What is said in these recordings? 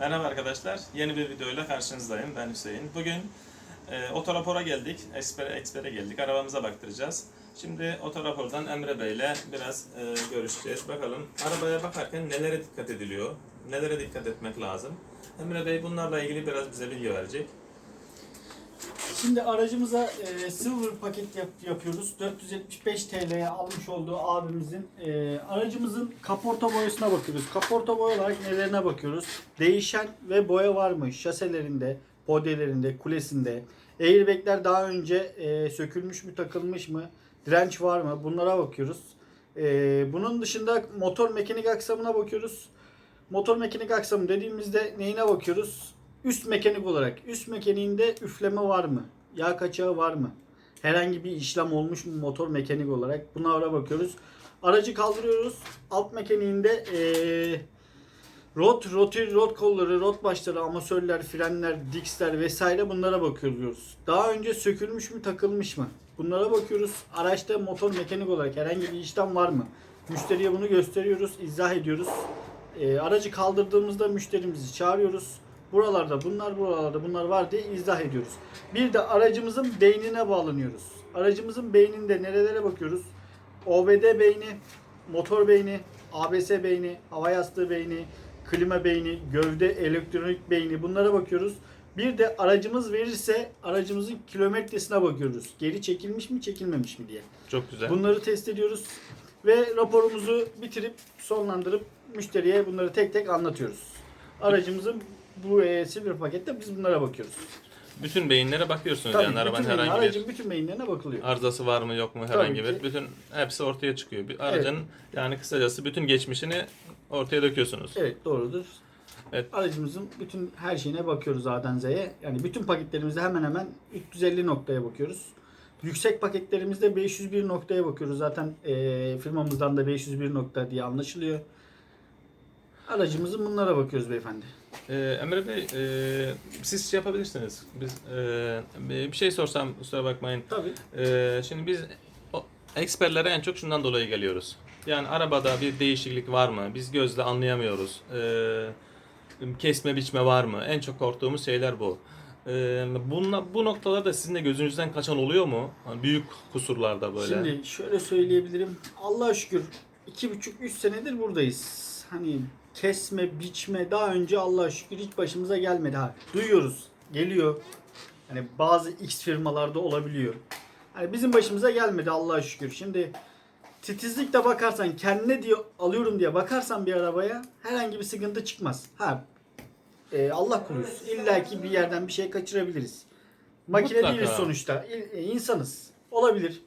Merhaba arkadaşlar, yeni bir videoyla karşınızdayım. Ben Hüseyin. Bugün e, otorapora geldik, Expert'e Expert'e geldik. Arabamıza baktıracağız. Şimdi otorapordan Emre Bey ile biraz e, görüşeceğiz. Bakalım arabaya bakarken nelere dikkat ediliyor, nelere dikkat etmek lazım. Emre Bey bunlarla ilgili biraz bize bilgi verecek. Şimdi aracımıza e, silver paket yap- yapıyoruz. 475 TL'ye almış olduğu abimizin e, aracımızın kaporta boyasına bakıyoruz. Kaporta boya olarak nelerine bakıyoruz? Değişen ve boya var mı? Şaselerinde, podyelerinde, kulesinde. Airbag'ler daha önce e, sökülmüş mü, takılmış mı? Direnç var mı? Bunlara bakıyoruz. E, bunun dışında motor mekanik aksamına bakıyoruz. Motor mekanik aksamı dediğimizde neyine bakıyoruz? Üst mekanik olarak. Üst mekaniğinde üfleme var mı? Yağ kaçağı var mı? Herhangi bir işlem olmuş mu motor mekanik olarak? Buna bakıyoruz. Aracı kaldırıyoruz. Alt mekaniğinde eee rot, rotor, rot kolları, rot başları, amasörler, frenler, diksler vesaire bunlara bakıyoruz. Daha önce sökülmüş mü, takılmış mı? Bunlara bakıyoruz. Araçta motor mekanik olarak herhangi bir işlem var mı? Müşteriye bunu gösteriyoruz, izah ediyoruz. E, aracı kaldırdığımızda müşterimizi çağırıyoruz. Buralarda bunlar, buralarda bunlar var diye izah ediyoruz. Bir de aracımızın beynine bağlanıyoruz. Aracımızın beyninde nerelere bakıyoruz? OBD beyni, motor beyni, ABS beyni, hava yastığı beyni, klima beyni, gövde elektronik beyni bunlara bakıyoruz. Bir de aracımız verirse aracımızın kilometresine bakıyoruz. Geri çekilmiş mi çekilmemiş mi diye. Çok güzel. Bunları test ediyoruz ve raporumuzu bitirip sonlandırıp müşteriye bunları tek tek anlatıyoruz. Aracımızın bu e, silver pakette biz bunlara bakıyoruz. Bütün beyinlere bakıyorsunuz Tabii yani arabanın bütün beyin- herhangi bir aracın bütün beyinlerine bakılıyor. arızası var mı yok mu herhangi Tabii bir ki. bütün hepsi ortaya çıkıyor. Bir aracın yani kısacası bütün geçmişini ortaya döküyorsunuz. Evet doğrudur. Evet. Aracımızın bütün her şeyine bakıyoruz A'dan Z'ye. Yani bütün paketlerimizde hemen hemen 350 noktaya bakıyoruz. Yüksek paketlerimizde 501 noktaya bakıyoruz. Zaten e, firmamızdan da 501 nokta diye anlaşılıyor. Aracımızın bunlara bakıyoruz beyefendi. Ee, Emre Bey, e, siz şey yapabilirsiniz. Biz e, bir şey sorsam kusura bakmayın. Tabii. Ee, şimdi biz o, eksperlere en çok şundan dolayı geliyoruz. Yani arabada bir değişiklik var mı? Biz gözle anlayamıyoruz. Ee, kesme biçme var mı? En çok korktuğumuz şeyler bu. Ee, bunla, bu noktalarda sizin de gözünüzden kaçan oluyor mu? Hani büyük kusurlarda böyle. Şimdi şöyle söyleyebilirim. Allah'a şükür 2,5-3 senedir buradayız. Hani kesme, biçme daha önce Allah'a şükür hiç başımıza gelmedi. Ha, duyuyoruz. Geliyor. Hani bazı X firmalarda olabiliyor. Hani bizim başımıza gelmedi Allah'a şükür. Şimdi titizlikle bakarsan kendine diye alıyorum diye bakarsan bir arabaya herhangi bir sıkıntı çıkmaz. Ha e, Allah korusun. İlla ki bir yerden bir şey kaçırabiliriz. Makine Mutlaka. değiliz sonuçta. E, insanız. Olabilir.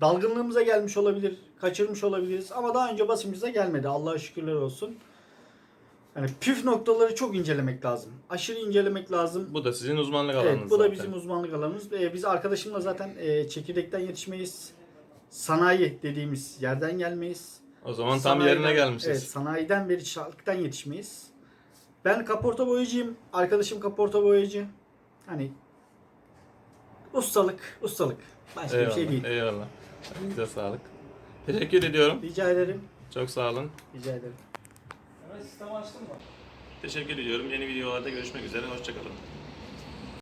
Dalgınlığımıza gelmiş olabilir. Kaçırmış olabiliriz. Ama daha önce basımıza gelmedi. Allah'a şükürler olsun. Yani püf noktaları çok incelemek lazım. Aşırı incelemek lazım. Bu da sizin uzmanlık alanınız Evet, bu da zaten. bizim uzmanlık alanımız. Ee, biz arkadaşımla zaten e, çekirdekten yetişmeyiz. Sanayi dediğimiz yerden gelmeyiz. O zaman tam Sanayiden- yerine gelmişiz. Evet, sanayiden beri çıraklıktan yetişmeyiz. Ben kaporta boyacıyım. Arkadaşım kaporta boyacı. Hani ustalık, ustalık. Başka eyvallah, bir şey değil. eyvallah. Size sağlık. Teşekkür ediyorum. Rica ederim. Çok sağ olun. Rica ederim. Teşekkür ediyorum. Yeni videolarda görüşmek üzere. Hoşçakalın.